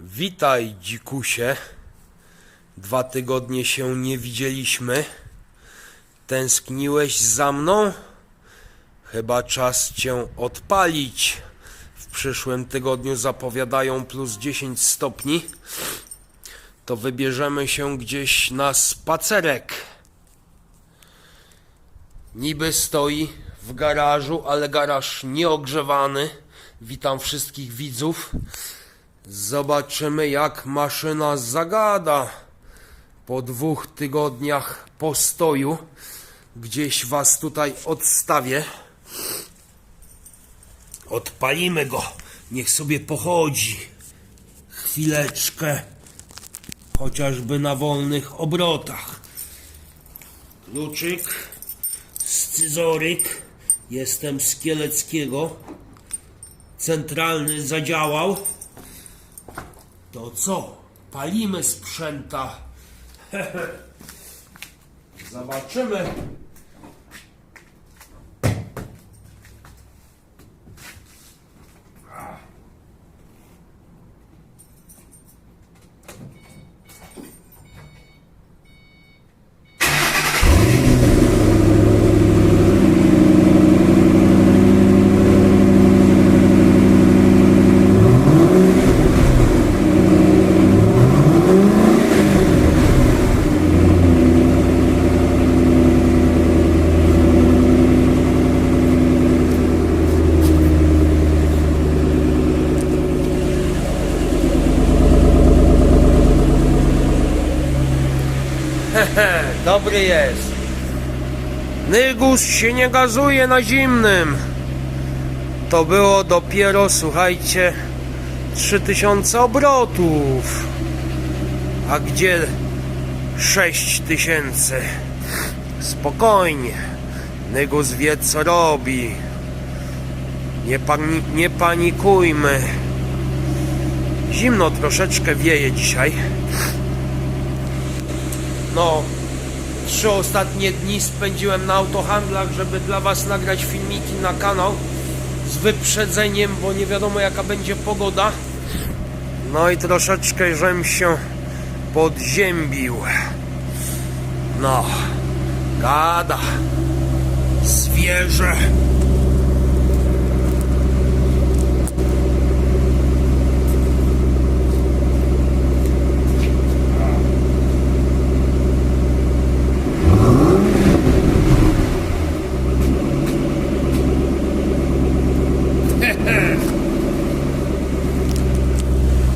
Witaj, dzikusie. Dwa tygodnie się nie widzieliśmy. Tęskniłeś za mną? Chyba czas cię odpalić. W przyszłym tygodniu zapowiadają plus 10 stopni. To wybierzemy się gdzieś na spacerek. Niby stoi w garażu, ale garaż nieogrzewany. Witam wszystkich widzów. Zobaczymy, jak maszyna zagada. Po dwóch tygodniach postoju gdzieś was tutaj odstawię. Odpalimy go. Niech sobie pochodzi. Chwileczkę. Chociażby na wolnych obrotach. Kluczyk. Scyzoryk. Jestem z Kieleckiego. Centralny zadziałał. To co? Palimy sprzęta. Zobaczymy. Dobry jest. Nygus się nie gazuje na zimnym. To było dopiero, słuchajcie, 3000 obrotów. A gdzie 6000? Spokojnie. Nygus wie co robi. Nie, pani, nie panikujmy. Zimno troszeczkę wieje dzisiaj. No, trzy ostatnie dni spędziłem na autohandlach, żeby dla Was nagrać filmiki na kanał z wyprzedzeniem, bo nie wiadomo jaka będzie pogoda. No i troszeczkę żem się podziębił. No, gada, zwierzę.